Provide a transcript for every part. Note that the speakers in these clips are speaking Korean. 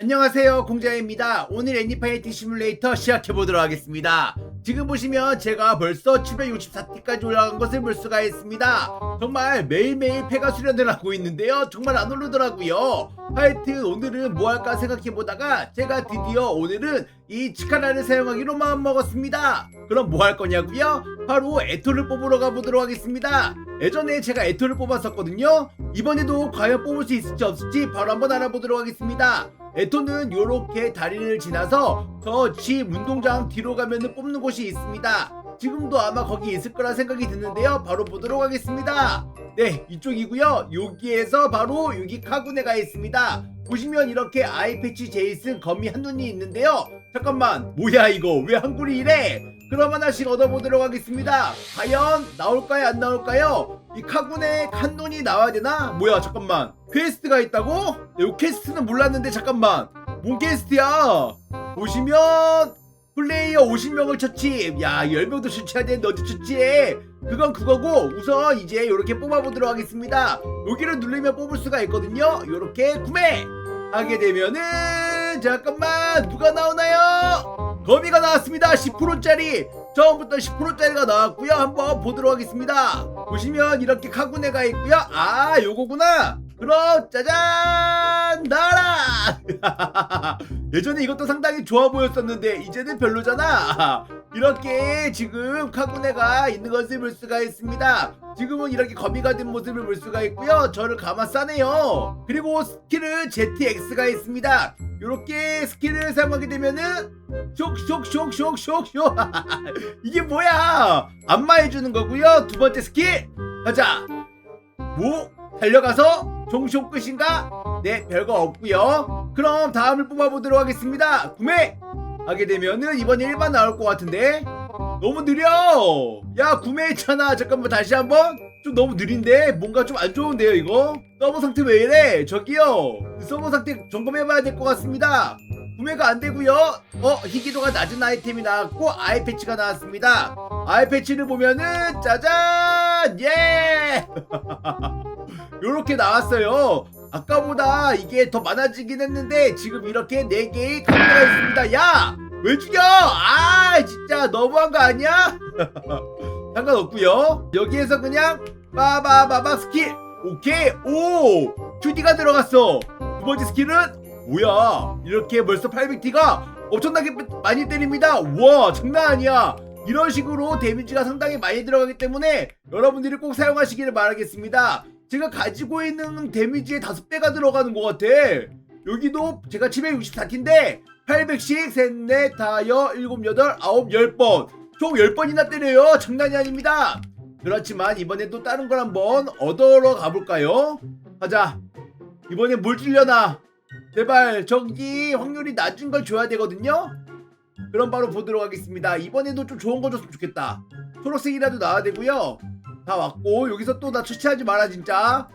안녕하세요 공자입니다. 오늘 애니파이티 시뮬레이터 시작해보도록 하겠습니다. 지금 보시면 제가 벌써 764티까지 올라간 것을 볼 수가 있습니다. 정말 매일매일 패가 수련을 하고 있는데요. 정말 안 오르더라고요. 하여튼 오늘은 뭐 할까 생각해보다가 제가 드디어 오늘은 이 치카라를 사용하기로 마음먹었습니다. 그럼 뭐 할 거냐고요? 바로 에토를 뽑으러 가보도록 하겠습니다. 예전에 제가 에토를 뽑았었거든요. 이번에도 과연 뽑을 수 있을지 없을지 바로 한번 알아보도록 하겠습니다 에토는 요렇게 다리를 지나서 저 집 운동장 뒤로 가면은 뽑는 곳이 있습니다. 지금도 아마 거기 있을 거라 생각이 드는데요. 바로 보도록 하겠습니다. 네, 이쪽이고요. 여기에서 바로 여기 카구네가 있습니다. 보시면 이렇게 아이패치 제이슨 거미 한눈이 있는데요. 잠깐만, 뭐야 이거? 왜 한글이 이래? 그럼 하나씩 얻어보도록 하겠습니다. 과연 나올까요? 안 나올까요? 이 카군의 칸돈이 나와야 되나? 뭐야 잠깐만 퀘스트가 있다고? 이 퀘스트는 몰랐는데 잠깐만 뭔 퀘스트야? 보시면 플레이어 50명을 처치 야 10명도 처치해야 되는데 어디 처치해 그건 그거고 우선 이제 이렇게 뽑아보도록 하겠습니다 여기를 누르면 뽑을 수가 있거든요 이렇게 구매 하게 되면은 잠깐만 누가 나오나요? 거미가 나왔습니다. 10%짜리. 처음부터 10%짜리가 나왔고요. 한번 보도록 하겠습니다. 보시면 이렇게 카구네가 있고요. 아 요거구나. 그럼 짜잔! 나라! 예전에 이것도 상당히 좋아 보였었는데 이제는 별로잖아. 이렇게 지금 카구네가 있는 것을 볼 수가 있습니다. 지금은 이렇게 거미가 된 모습을 볼 수가 있고요. 저를 감아 싸네요. 그리고 스킬은 ZX가 있습니다 이렇게 스킬을 사용하게 되면은 쇽쇽쇽쇽쇽쇽 이게 뭐야? 안마해주는 거고요. 두 번째 스킬. 가자. 뭐 달려가서 종쇼 끝인가? 네 별거 없고요. 그럼 다음을 뽑아보도록 하겠습니다. 구매! 하게 되면은 이번에 일반 나올 것 같은데? 너무 느려! 야 구매했잖아. 잠깐만 다시 한번 좀 너무 느린데? 뭔가 좀 안 좋은데요 이거? 서버 상태 왜 이래? 저기요. 서버 상태 점검해봐야 될 것 같습니다. 구매가 안 되고요. 어 희귀도가 낮은 아이템이 나왔고 아이 패치가 나왔습니다. 아이 패치를 보면은 짜잔! 예! 요렇게 나왔어요. 아까보다 이게 더 많아지긴 했는데 지금 이렇게 4개의 카메라가 있습니다. 야! 왜 죽여! 아 진짜 너무한 거 아니야? 상관없고요. 여기에서 그냥 빠바바바 스킬. 오케이. 오! 2D가 들어갔어. 두 번째 스킬은 뭐야? 이렇게 벌써 800T가 엄청나게 많이 때립니다. 우와 장난 아니야. 이런 식으로 데미지가 상당히 많이 들어가기 때문에 여러분들이 꼭 사용하시기를 바라겠습니다. 제가 가지고 있는 데미지의 5배가 들어가는 것 같아. 여기도 제가 764T인데 800씩 셋, 넷, 다여, 일곱, 여덟, 아홉, 열 번. 총 10번이나 때려요. 장난이 아닙니다. 그렇지만 이번엔 또 다른 걸 한번 얻어러 가볼까요? 가자. 이번엔 뭘 주려나? 제발 저기 확률이 낮은 걸 줘야 되거든요? 그럼 바로 보도록 하겠습니다. 이번에도 좀 좋은 거 줬으면 좋겠다. 초록색이라도 나와야 되고요. 다 왔고 여기서 또 나 처치하지 마라 진짜.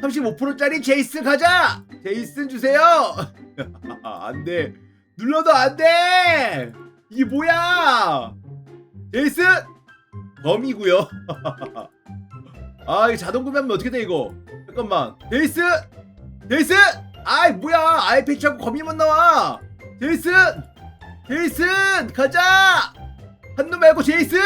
35%짜리 제이슨 가자! 제이슨 주세요! 안 돼. 눌러도 안 돼! 이게 뭐야! 제이슨! 범이고요 아, 이거 자동 구매하면 어떻게 돼, 이거? 잠깐만. 제이슨! 제이슨! 아이, 뭐야! 아이 패치하고 거미만 나와! 제이슨! 제이슨! 가자! 한눈 말고 제이슨!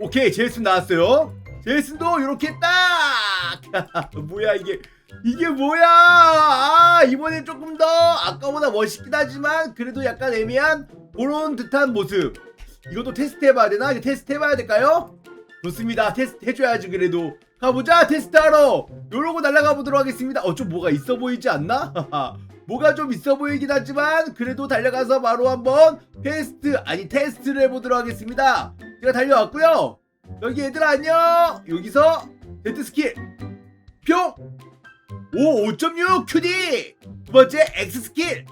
오케이, 제이슨 나왔어요. 제이슨도 이렇게 딱! 뭐야, 이게. 이게 뭐야! 아, 이번엔 조금 더 아까보다 멋있긴 하지만 그래도 약간 애매한 그런 듯한 모습. 이것도 테스트 해봐야 되나? 이거 테스트 해봐야 될까요? 좋습니다. 테스트 해줘야지 그래도. 가보자 테스트하러. 요러고 날아가 보도록 하겠습니다. 어 좀 뭐가 있어 보이지 않나? 뭐가 좀 있어 보이긴 하지만 그래도 달려가서 바로 한번 테스트 아니 테스트를 해보도록 하겠습니다. 제가 달려왔고요. 여기 얘들아 안녕. 여기서 데드 스킬 뿅. 오 5.6 QD 두 번째 X 스킬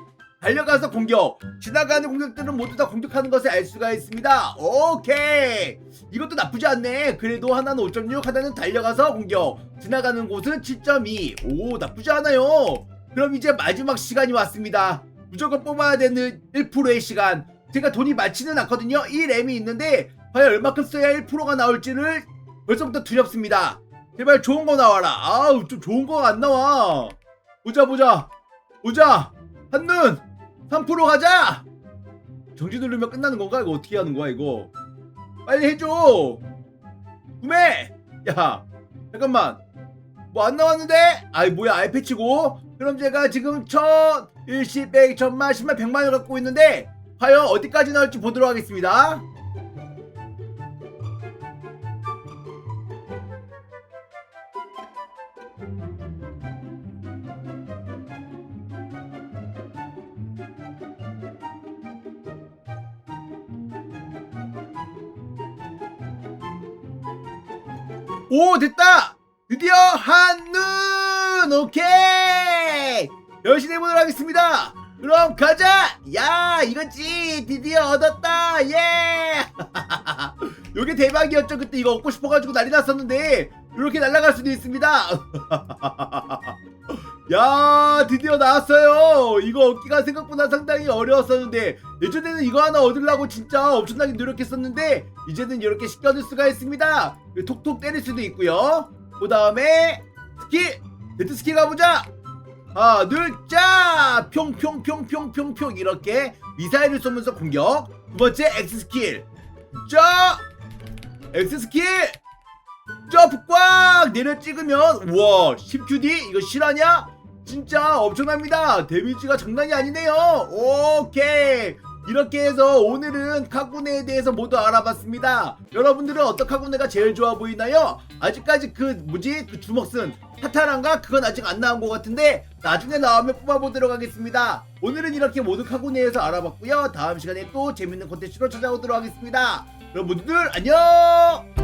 달려가서 공격. 지나가는 공격들은 모두 다 공격하는 것을 알 수가 있습니다. 오케이. 이것도 나쁘지 않네. 그래도 하나는 5.6 하나는 달려가서 공격. 지나가는 곳은 7.2오 나쁘지 않아요. 그럼 이제 마지막 시간이 왔습니다. 무조건 뽑아야 되는 1%의 시간. 제가 돈이 많지는 않거든요. 1M이 있는데 과연 얼마큼 써야 1%가 나올지를 벌써부터 두렵습니다. 제발 좋은 거 나와라. 아우 좀 좋은 거 안 나와. 보자 보자. 보자. 한눈 3% 가자! 정지 누르면 끝나는 건가? 이거 어떻게 하는 거야 이거? 빨리 해줘! 구매! 야 잠깐만. 뭐 안 나왔는데? 아이 뭐야 아이 패치고? 그럼 제가 지금 천 일십 백 천만 십만 백만을 갖고 있는데 과연 어디까지 나올지 보도록 하겠습니다 오 됐다! 드디어 한눈! 오케이! 열심히 해보도록 하겠습니다. 그럼 가자! 야 이거지! 드디어 얻었다! 예! 요게 대박이었죠. 그때 이거 얻고 싶어가지고 난리 났었는데 이렇게 날아갈 수도 있습니다 야 드디어 나왔어요. 이거 얻기가 생각보다 상당히 어려웠었는데 예전에는 이거 하나 얻으려고 진짜 엄청나게 노력했었는데 이제는 이렇게 쉽게 얻을 수가 있습니다. 톡톡 때릴 수도 있고요. 그 다음에 스킬 데트 스킬 가보자! 하나 둘짜! 평평평평평평 이렇게 미사일을 쏘면서 공격. 두 번째 X 스킬. 짜! X 스킬! 점프 꽉! 내려 찍으면 우와 10QD 이거 실화냐? 진짜 엄청납니다. 데미지가 장난이 아니네요. 오케이. 이렇게 해서 오늘은 카구네에 대해서 모두 알아봤습니다. 여러분들은 어떤 카구네가 제일 좋아 보이나요? 아직까지 그 뭐지? 그 주먹 쓴 타타란가? 그건 아직 안 나온 것 같은데 나중에 나오면 뽑아보도록 하겠습니다. 오늘은 이렇게 모두 카구네에서 알아봤고요. 다음 시간에 또 재밌는 콘텐츠로 찾아오도록 하겠습니다. 여러분 모두들 안녕